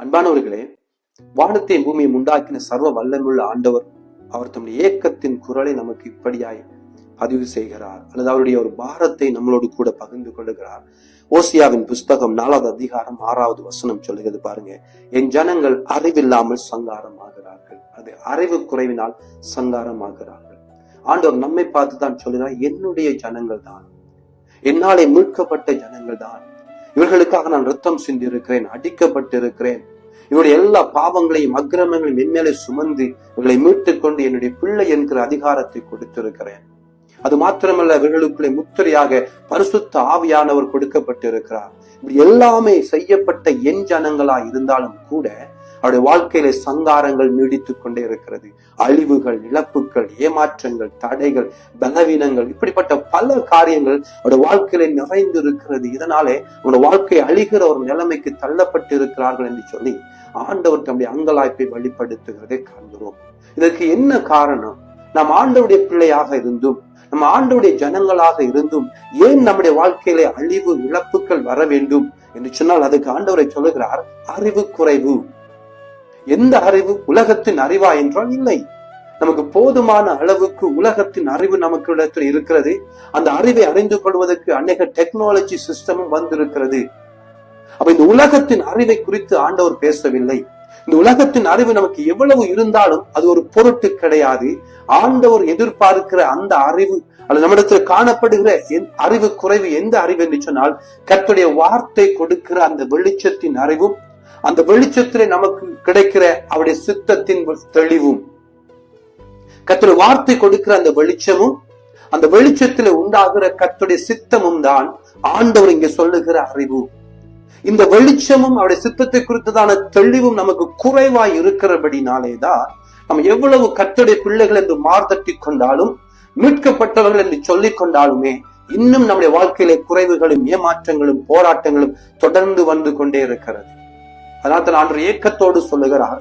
அன்பானவர்களே வானத்தையும் பூமியை உண்டாக்கின சர்வ வல்லமுள்ள ஆண்டவர் அவர் தம்முடைய ஏக்கத்தின் குரலை நமக்கு இப்படியாய் பதிவு செய்கிறார். அல்லது அவருடைய ஒரு பாரத்தை நம்மளோடு கூட பகிர்ந்து கொள்ளுகிறார். ஓசியாவின் புஸ்தகம் நாலாவது அதிகாரம் ஆறாவது வசனம் சொல்லுகிறது பாருங்க. என் ஜனங்கள் அறிவில்லாமல் சங்காரம் ஆகிறார்கள் அது அறிவு குறைவினால் சங்காரம் ஆகிறார்கள் ஆண்டவர் நம்மை பார்த்து தான் சொல்லுகிறார் என்னுடைய ஜனங்கள் தான் என்னாலே மீட்கப்பட்ட ஜனங்கள் தான் இவர்களுக்காக நான் ரத்தம் சிந்திருக்கிறேன் அடிக்கப்பட்டிருக்கிறேன். இவருடைய எல்லா பாவங்களையும் அக்கிரமங்களையும் என்மேலே சுமந்து இவர்களை மீட்டுக் கொண்டு என்னுடைய பிள்ளை என்கிற அதிகாரத்தை கொடுத்திருக்கிறேன். அது மாத்திரமல்ல இவர்களுக்குள்ளே முத்திரையாக பரிசுத்த ஆவியானவர் கொடுக்கப்பட்டிருக்கிறார். இப்படி எல்லாமே செய்யப்பட்ட என் ஜனங்களா இருந்தாலும் கூட அவருடைய வாழ்க்கையில சங்காரங்கள் நீடித்துக் கொண்டே இருக்கிறது. அழிவுகள் இழப்புகள் ஏமாற்றங்கள் தடைகள் பலவீனங்கள் இப்படிப்பட்ட பல காரியங்கள் அவருடைய வாழ்க்கையில நிறைந்து இருக்கிறது இதனாலே அவருடைய வாழ்க்கை அழிகிற ஒரு நிலைமைக்கு தள்ளப்பட்டு இருக்கிறார்கள் என்று சொல்லி ஆண்டவர் தம்முடைய அங்கலாய்ப்பை வெளிப்படுத்துகிறதை காண்கிறோம். இதற்கு என்ன காரணம்? நாம் ஆண்டவுடைய பிள்ளையாக இருந்தும் நம்ம ஆண்டவுடைய ஜனங்களாக இருந்தும் ஏன் நம்முடைய வாழ்க்கையிலே அழிவு இழப்புகள் வர வேண்டும்? என்று சொன்னால் அதுக்கு ஆண்டவரை சொல்லுகிறார் அறிவு குறைவு. எந்த அறிவு? உலகத்தின் அறிவா என்றால் இல்லை. நமக்கு போதுமான அளவுக்கு உலகத்தின் அறிவு நமக்கு இடத்தில் இருக்கிறது. அந்த அறிவை அறிந்து கொள்வதற்கு அநேக டெக்னாலஜி சிஸ்டமும் வந்திருக்கிறது. அப்ப இந்த உலகத்தின் அறிவை குறித்து ஆண்டவர் பேசவில்லை. இந்த உலகத்தின் அறிவு நமக்கு எவ்வளவு இருந்தாலும் அது ஒரு பொருட்டு கிடையாது. ஆண்டவர் எதிர்பார்க்கிற அந்த அறிவு அல்லது நம்மிடத்தில் காணப்படுகிற அறிவு குறைவு எந்த அறிவு என்று சொன்னால் கத்துடைய வார்த்தை கொடுக்கிற அந்த வெளிச்சத்தின் அறிவும் அந்த வெளிச்சத்திலே நமக்கு கிடைக்கிற அவருடைய சித்தத்தின் தெளிவும். கத்துடைய வார்த்தை கொடுக்கிற அந்த வெளிச்சமும் அந்த வெளிச்சத்துல உண்டாகிற கத்துடைய சித்தமும் தான் ஆண்டவர் இங்க சொல்லுகிற அறிவு இந்த வெளிச்சமும் அவருடைய சித்தத்தை குறித்ததான தெளிவும் நமக்கு குறைவாய் இருக்கிறபடினாலே தான் நம்ம எவ்வளவு கத்துடைய பிள்ளைகள் என்று மார்தட்டி கொண்டாலும் மீட்கப்பட்டவர்கள் என்று சொல்லிக் கொண்டாலுமே இன்னும் நம்முடைய வாழ்க்கையிலே குறைவுகளும் ஏமாற்றங்களும் போராட்டங்களும் தொடர்ந்து வந்து கொண்டே இருக்கிறது. அதனால் தான் ஆண்டு ஏக்கத்தோடு சொல்லுகிறார்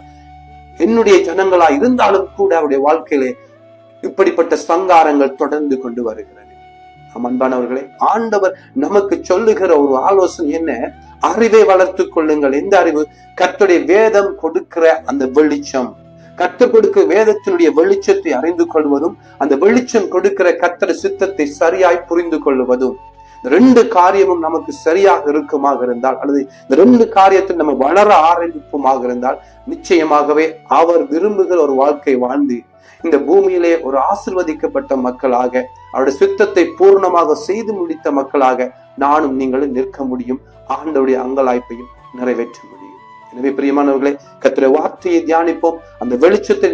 என்னுடைய ஜனங்களா இருந்தாலும் கூட அவருடைய வாழ்க்கையிலே இப்படிப்பட்ட சங்காரங்கள் தொடர்ந்து கொண்டு வருகிறது. அன்பானவர்களே ஆண்டவர் நமக்கு சொல்லுகிற ஒரு ஆலோசனை என்ன? அறிவை வளர்த்து கொள்ளுங்கள். எந்த அறிவு? கத்துடைய வேதம் கொடுக்கிற அந்த வெளிச்சம். கத்து கொடுக்க வேதத்தினுடைய வெளிச்சத்தை அறிந்து கொள்வதும் அந்த வெளிச்சம் கொடுக்கிற கத்தட சித்தத்தை சரியாய் புரிந்து கொள்வதும். ரெண்டு காரியமும் நமக்கு சரியாக இருக்குமாக இருந்தால் அல்லது இந்த ரெண்டு காரியத்தில் நம்ம வளர ஆரம்பிப்புமாக இருந்தால் நிச்சயமாகவே அவர் விரும்புகிற ஒரு வாழ்க்கை வாழ்ந்து இந்த பூமியிலே ஒரு ஆசிர்வதிக்கப்பட்ட மக்களாக அவருடைய சித்தத்தை பூர்ணமாக செய்து முடித்த மக்களாக நானும் நீங்களும் நிற்க முடியும். ஆண்டவுடைய அங்கலாய்ப்பையும் நிறைவேற்ற முடியும். எனவே பிரியமானவர்களே கத்திர வார்த்தையை தியானிப்போம். அந்த வெளிச்சத்தை